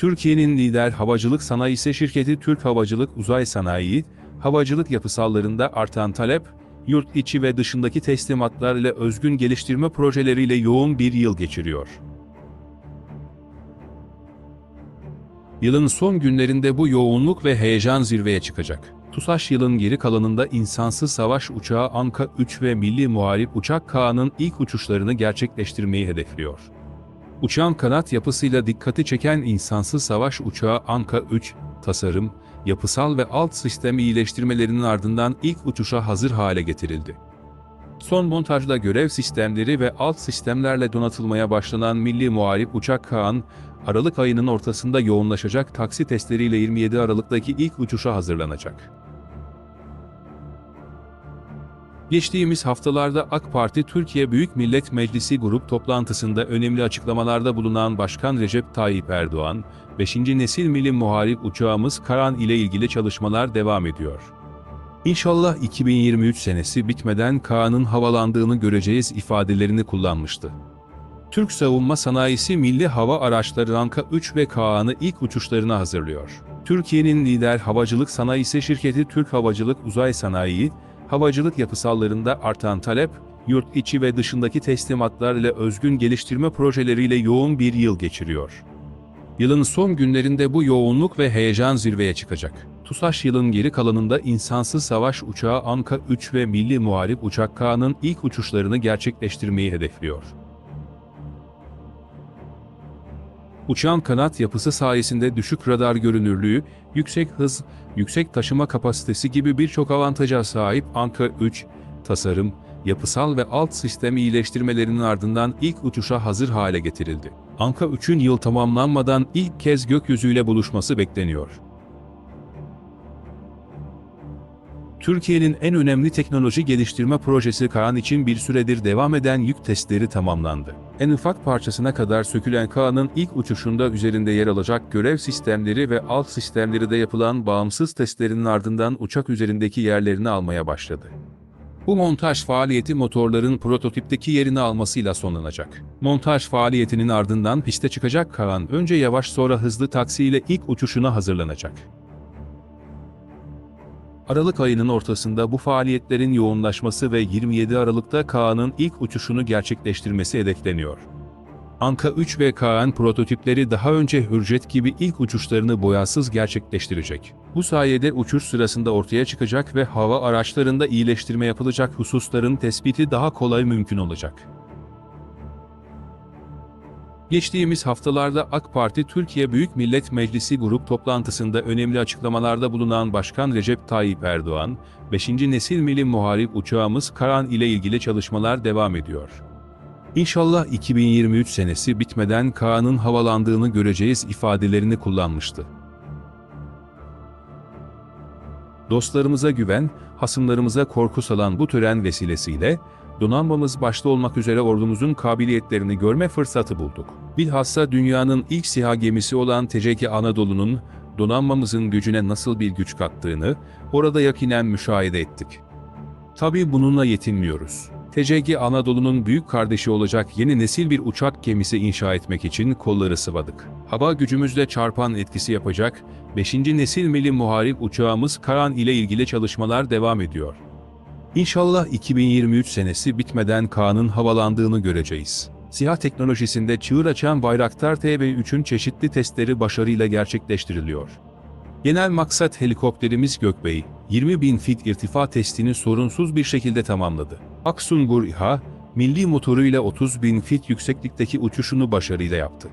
Türkiye'nin lider havacılık sanayisi şirketi Türk Havacılık Uzay Sanayi, havacılık yapısallarında artan talep, yurt içi ve dışındaki teslimatlar ile özgün geliştirme projeleriyle yoğun bir yıl geçiriyor. Yılın son günlerinde bu yoğunluk ve heyecan zirveye çıkacak. TUSAŞ yılın geri kalanında insansız savaş uçağı Anka 3 ve Milli Muharip Uçak K'nın ilk uçuşlarını gerçekleştirmeyi hedefliyor. Uçağın kanat yapısıyla dikkati çeken insansız savaş uçağı Anka 3, tasarım, yapısal ve alt sistem iyileştirmelerinin ardından ilk uçuşa hazır hale getirildi. Son montajda görev sistemleri ve alt sistemlerle donatılmaya başlanan Milli Muharip Uçak Kaan, Aralık ayının ortasında yoğunlaşacak taksi testleriyle 27 Aralık'taki ilk uçuşa hazırlanacak. Geçtiğimiz haftalarda AK Parti Türkiye Büyük Millet Meclisi grup toplantısında önemli açıklamalarda bulunan Başkan Recep Tayyip Erdoğan, 5. nesil milli muharip uçağımız Karan ile ilgili çalışmalar devam ediyor. İnşallah 2023 senesi bitmeden Kaan'ın havalandığını göreceğiz ifadelerini kullanmıştı. Türk savunma sanayisi milli hava araçları Anka 3 ve Kaan'ı ilk uçuşlarına hazırlıyor. Türkiye'nin lider havacılık sanayisi şirketi Türk Havacılık Uzay Sanayi, havacılık yapısallarında artan talep, yurt içi ve dışındaki teslimatlar ile özgün geliştirme projeleriyle yoğun bir yıl geçiriyor. Yılın son günlerinde bu yoğunluk ve heyecan zirveye çıkacak. TUSAŞ yılın geri kalanında insansız savaş uçağı Anka 3 ve Milli Muharip Uçak K'nın ilk uçuşlarını gerçekleştirmeyi hedefliyor. Uçağın kanat yapısı sayesinde düşük radar görünürlüğü, yüksek hız, yüksek taşıma kapasitesi gibi birçok avantaja sahip Anka 3, tasarım, yapısal ve alt sistem iyileştirmelerinin ardından ilk uçuşa hazır hale getirildi. Anka 3'ün yıl tamamlanmadan ilk kez gökyüzüyle buluşması bekleniyor. Türkiye'nin en önemli teknoloji geliştirme projesi Kaan için bir süredir devam eden yük testleri tamamlandı. En ufak parçasına kadar sökülen Kaan'ın ilk uçuşunda üzerinde yer alacak görev sistemleri ve alt sistemleri de yapılan bağımsız testlerinin ardından uçak üzerindeki yerlerini almaya başladı. Bu montaj faaliyeti motorların prototipteki yerini almasıyla sonlanacak. Montaj faaliyetinin ardından piste çıkacak Kaan önce yavaş sonra hızlı taksiyle ilk uçuşuna hazırlanacak. Aralık ayının ortasında bu faaliyetlerin yoğunlaşması ve 27 Aralık'ta Kaan'ın ilk uçuşunu gerçekleştirmesi hedefleniyor. Anka 3 ve Kaan prototipleri daha önce Hürjet gibi ilk uçuşlarını boyasız gerçekleştirecek. Bu sayede uçuş sırasında ortaya çıkacak ve hava araçlarında iyileştirme yapılacak hususların tespiti daha kolay mümkün olacak. Geçtiğimiz haftalarda AK Parti Türkiye Büyük Millet Meclisi grup toplantısında önemli açıklamalarda bulunan Başkan Recep Tayyip Erdoğan, 5. nesil milli muharip uçağımız Karan ile ilgili çalışmalar devam ediyor. İnşallah 2023 senesi bitmeden Kaan'ın havalandığını göreceğiz ifadelerini kullanmıştı. Dostlarımıza güven, hasımlarımıza korku salan bu tören vesilesiyle, donanmamız başta olmak üzere ordumuzun kabiliyetlerini görme fırsatı bulduk. Bilhassa dünyanın ilk SİHA gemisi olan TCK Anadolu'nun donanmamızın gücüne nasıl bir güç kattığını orada yakinen müşahede ettik. Tabii bununla yetinmiyoruz. TCG Anadolu'nun büyük kardeşi olacak yeni nesil bir uçak gemisi inşa etmek için kolları sıvadık. Hava gücümüzle çarpan etkisi yapacak 5. nesil milli muharip uçağımız Karan ile ilgili çalışmalar devam ediyor. İnşallah 2023 senesi bitmeden Kaan'ın havalandığını göreceğiz. SİHA teknolojisinde çığır açan Bayraktar TB3'ün çeşitli testleri başarıyla gerçekleştiriliyor. Genel maksat helikopterimiz Gökbey, 20 bin fit irtifa testini sorunsuz bir şekilde tamamladı. Aksungur İHA, milli motoruyla 30 bin fit yükseklikteki uçuşunu başarıyla yaptı.